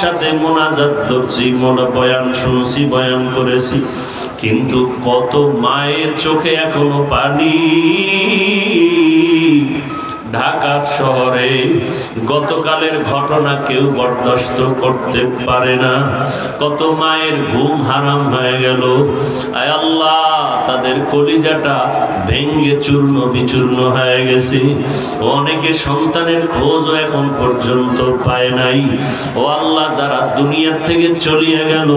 সাথে মোনাজাত করছি মোনা বয়ান শুনছি, বয়ান করেছি। কিন্তু কত মায়ের চোখে এখনও পানি। ঢাকার শহরে গতকালের ঘটনা কেউ বরদাস্ত করতে পারে না। কত মায়ের ঘুম হারাম হয়ে গেল। কলিজাটা ভেঙ্গে চূর্ণ বিচূর্ণ হয়ে গেছে। অনেকে সন্তানের খোঁজও এখন পর্যন্ত পায় নাই। ও আল্লাহ, যারা দুনিয়ার থেকে চলিয়ে গেল,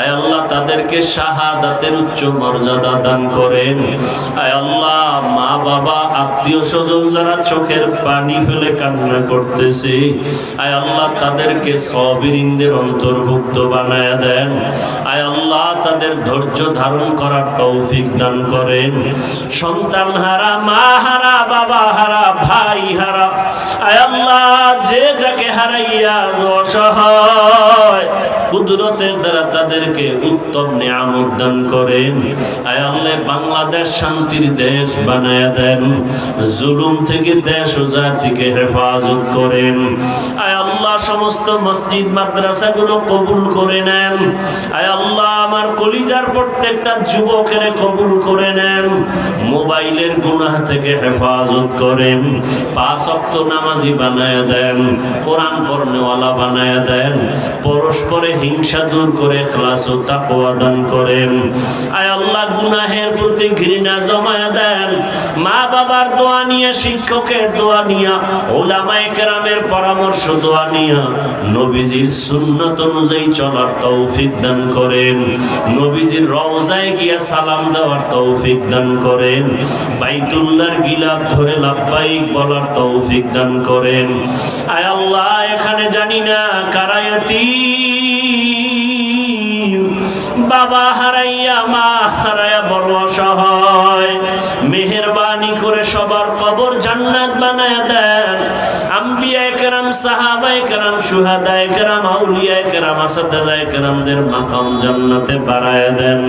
আয় আল্লাহ, তাদেরকে শাহাদাতের উচ্চ মর্যাদা দান করেন। আয় আল্লাহ, মা, বাবা, আত্মীয় স্বজন যারা চোখের পানি ফেলে কান্না করতেছে, আয় আল্লাহ, তাদেরকে সবিরিনদের অন্তর্ভুক্ত বানায় দেন। আয় আল্লাহ, তাদের ধৈর্য ধারণ করার তৌফিক দান করেন। সন্তান হারা, মা হারা, বাবা হারা, ভাই হারা। আয় আল্লাহ, যে যাকে হারাইয়া অসহায়। কুদরতের দ্বারা তাদেরকে উত্তম নিয়ামত দান করেন। আয় আল্লাহ, বাংলাদেশ শান্তির দেশ বানায় দেন। জুলুম থেকে দেশ ও জাতিকে হেফাজত করেন। আয় আল্লাহ, সমস্ত মসজিদ, মাদ্রাসাগুলো কবুল করে নেন। আয় আল্লাহ, আমার কলিজার প্রত্যেকটা যুবকের কবুল করে নেন। মোবাইলের গুনাহ থেকে হেফাজত করেন। পাঁচ অক্ত নামাজি বানায় দেন, কোরআন কর্মেওয়ালা বানায় দেন, পরস্পরে হিংসা দূর করে ক্লাস ও তাকওয়া দান করেন। আয় আল্লাহ, গুনাহের প্রতি ঘৃণা জমায় দেন। মা বাবার দোয়া নিয়ে, শিক্ষকের দোয়া নিয়া, ওলামায়ে কেরামের পরামর্শ দোয়া নিয়া নবীজির সুন্নাত অনুযায়ী চলার তৌফিক দান করেন। নবীজির রওজায় গিয়া সালাম দেওয়ার তৌফিক দান করেন। বাইতুল্লাহর গিলাপ ধরে লাব্বাইক বলার তৌফিক দান করেন। আয় আল্লাহ, এখানে জানি না কারায়াতি বাবা হারাইয়া, মা হারাইয়া বড় অসহায়। সবার কবর জান্নাত বানায় দেন। আম্বিয়া একরাম, সাহাবা একরাম, সুহাদা একরাম, আউলিয়া কেরাম আসাদায়ে একরামদের মাকাম জান্নাতে বাড়ায় দেন।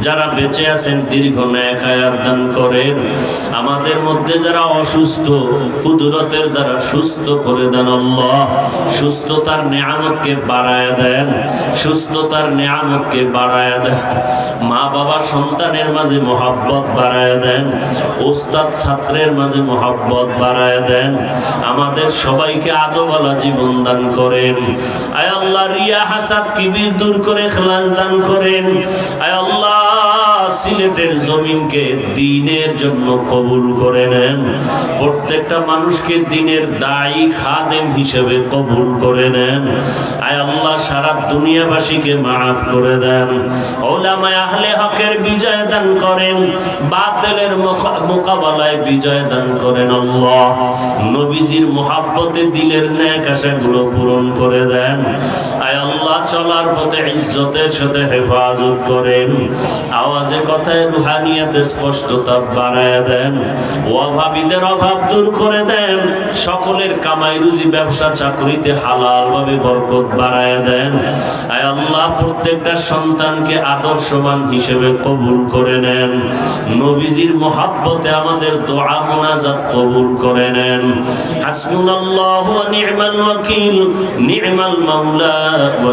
যারা বেঁচে আছেন, দীর্ঘ ন্যাক হায়াত দান করেন। আমাদের মধ্যে যারা অসুস্থ, কুদরতের দ্বারা সুস্থ করে দেন আল্লাহ। সুস্থতার নিয়ামতকে বাড়ায় দেন। সুস্থতার নিয়ামতকে বাড়ায় দেন। মা বাবা সন্তানের মাঝে মোহাব্বত বাড়ায় দেন। ওস্তাদ ছাত্রের মাঝে মোহাব্বত বাড়ায় দেন। আমাদের সবাইকে আদোবালা জীবন দান করেন। আয় আল্লাহ রিয়া হাসাদ কিবির দূর করে খালাস দান করেন। আয় আল্লাহ সিলেটের জমিনকে দিনের জন্য কবুল করে নেন। প্রত্যেকটা মানুষকে দিনের দায়ী খাদেম হিসেবে কবুল করে নেন। আয় আল্লাহ, সারা দুনিয়াবাসীকে মাফ করে দেন। ওলামায় আহলে হকের বিজয় দান করেন। বাতিলের মোকাবেলায় বিজয় দান করেন আল্লাহ। নবীজির মোহাব্বতে দিলের ন্যাক আশাগুলো পূরণ করে দেন। চলার পথে ইজ্জতের সাথে হেফাজত করেন। আওয়াজে কথায় রুহানিয়াতে স্পষ্টতা বাড়ায় দেন। অভাবীদের অভাব দূর করে দেন। সকলের কামাই রুজি ব্যবসা চাকরিতে হালাল ভাবে বরকত বাড়ায় দেন। আয় আল্লাহ, প্রত্যেকটা সন্তানকে আদর্শবান হিসেবে কবুল করে নেন। নবীজির মোহাব্বতে আমাদের দোয়া মোনাজাত কবুল করে নেন। হাসবুনাল্লাহু ওয়া নি'মাল ওয়াকিল, নি'মাল মাওলা ওয়া